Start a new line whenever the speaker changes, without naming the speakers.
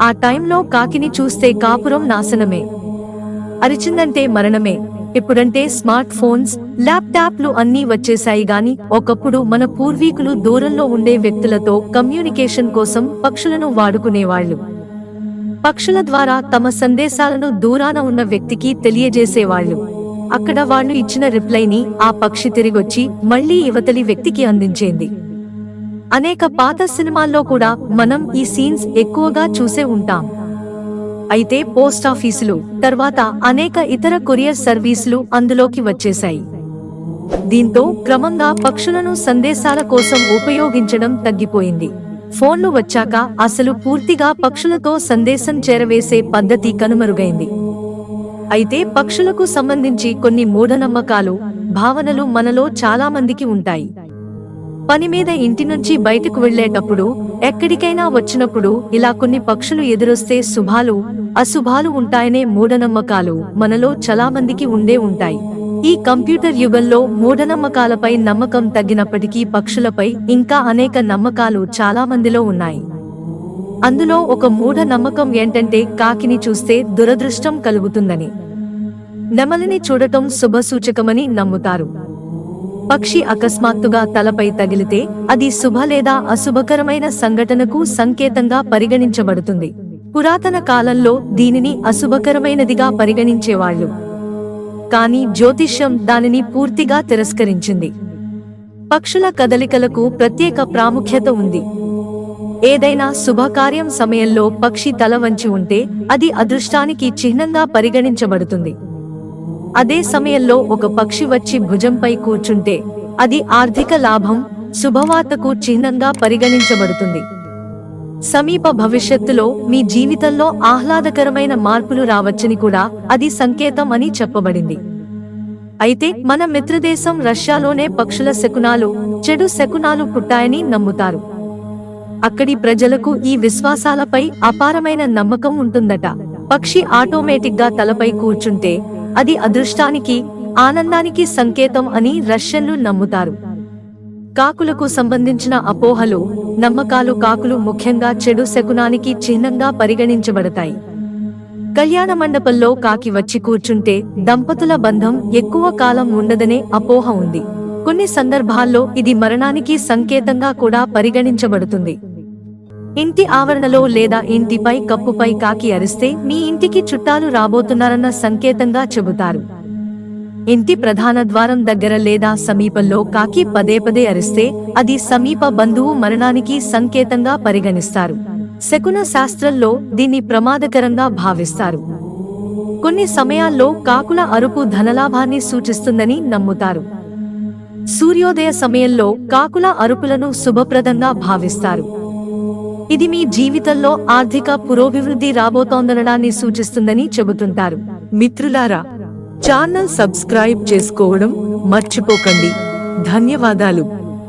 ఆ టైంలో కాకిని చూస్తే కాపురం నాశనమే. అరిచిందంటే మరణమే. ఇప్పుడంటే స్మార్ట్ ఫోన్స్ ల్యాప్టాప్లు అన్నీ వచ్చేశాయి గాని ఒకప్పుడు మన పూర్వీకులు దూరంలో ఉండే వ్యక్తులతో కమ్యూనికేషన్ కోసం పక్షులను వాడుకునేవాళ్ళు పక్షుల ద్వారా తమ సందేశాలను దూరాన ఉన్న వ్యక్తికి తెలియజేసేవాళ్ళు అక్కడ వాళ్ళు ఇచ్చిన రిప్లైని ఆ పక్షి తిరిగొచ్చి మళ్ళీ యువతలి వ్యక్తికి అందించేంది. అనేక పాత సినిమాల్లో కూడా మనం ఈ సీన్స్ ఎక్కువగా చూసే ఉంటాం. అయితే పోస్ట్ ఆఫీసులు తర్వాత అనేక ఇతర కొరియర్ సర్వీసులు అందులోకి వచ్చేశాయి. దీంతో క్రమంగా పక్షులను సందేశాల కోసం ఉపయోగించడం తగ్గిపోయింది. ఫోన్లు వచ్చాక అసలు పూర్తిగా పక్షులతో సందేశం చేరవేసే పద్ధతి కనుమరుగైంది. అయితే పక్షులకు సంబంధించి కొన్ని మూఢనమ్మకాలు భావనలు మనలో చాలామందికి ఉంటాయి. పని మీద ఇంటి నుంచి బయటకు వెళ్ళేటప్పుడు ఎక్కడికైనా వచ్చినప్పుడు ఇలా కొన్ని పక్షులు ఎదురొస్తే శుభాలు అశుభాలు ఉంటాయనే మూఢనమ్మకాలు మనలో చాలా మందికి ఉండే ఉంటాయి. ఈ కంప్యూటర్ యుగంలో మూఢనమ్మకాలపై నమ్మకం తగ్గినప్పటికీ పక్షులపై ఇంకా అనేక నమ్మకాలు చాలా మందిలో ఉన్నాయి. అందులో ఒక మూఢ నమ్మకం ఏంటంటే కాకిని చూస్తే దురదృష్టం కలుగుతుందని. నెమలిని చూడటం శుభసూచకమని నమ్ముతారు. పక్షి అకస్మాత్తుగా తలపై తగిలితే అది శుభ లేదా అశుభకరమైన సంఘటనకు సంకేతంగా పరిగణించబడుతుంది. పురాతన కాలంలో దీనిని అశుభకరమైనదిగా పరిగణించేవాళ్ళు కానీ జ్యోతిష్యం దానిని పూర్తిగా తిరస్కరించింది. పక్షుల కదలికలకు ప్రత్యేక ప్రాముఖ్యత ఉంది. ఏదైనా శుభకార్యం సమయంలో పక్షి తల వంచి ఉంటే అది అదృష్టానికి చిహ్నంగా పరిగణించబడుతుంది. అదే సమయంలో ఒక పక్షి వచ్చి భుజంపై కూర్చుంటే అది ఆర్థిక లాభం శుభవార్తకు చిహ్నంగా పరిగణించబడుతుంది. సమీప భవిష్యత్తులో మీ జీవితంలో ఆహ్లాదకరమైన మార్పులు రావచ్చని కూడా అది సంకేతం అని చెప్పబడింది. అయితే మన మిత్రదేశం రష్యాలోనే పక్షుల శకునాలు చెడు శకునాలు పుట్టాయని నమ్ముతారు. అక్కడి ప్రజలకు ఈ విశ్వాసాలపై అపారమైన నమ్మకం ఉంటుందట. పక్షి ఆటోమేటిక్గా తలపై కూర్చుంటే అది అదృష్టానికి ఆనందానికి సంకేతం అని రష్యన్లు నమ్ముతారు. కాకులకు సంబంధించిన అపోహలు నమ్మకాలు కాకులు ముఖ్యంగా చెడు శకునానికి చిహ్నంగా పరిగణించబడతాయి. కళ్యాణ మండపంలో కాకి వచ్చి కూర్చుంటే దంపతుల బంధం ఎక్కువ కాలం ఉండదనే అపోహ ఉంది. కొన్ని సందర్భాల్లో ఇది మరణానికి సంకేతంగా కూడా పరిగణించబడుతుంది. ఇంటి ఆవరణలో లేదా ఇంటిపై కప్పుపై కాకి అరిస్తే మీ ఇంటికి చుట్టాలు రాబోతున్నారన్న సంకేతంగా చెబుతారు. ఇంటి ప్రధాన ద్వారం దగ్గర లేదా సమీపంలో కాకి పదే పదే అరిస్తే అది సమీప బంధువు మరణానికి సంకేతంగా పరిగణిస్తారు. శకున శాస్త్రంలో దీన్ని ప్రమాదకరంగా భావిస్తారు. కొన్ని సమయాల్లో కాకుల అరుపు ధనలాభాన్ని సూచిస్తుందని నమ్ముతారు. సూర్యోదయ సమయంలో కాకుల అరుపులను శుభప్రదంగా భావిస్తారు. ఇది మీ జీవితంలో ఆర్థిక పురోభివృద్ధి రాబోతోందనడాన్ని సూచిస్తుందని చెబుతుంటారు. మిత్రులారా ఛానల్ సబ్స్క్రైబ్ చేసుకోవడం మర్చిపోకండి. ధన్యవాదాలు.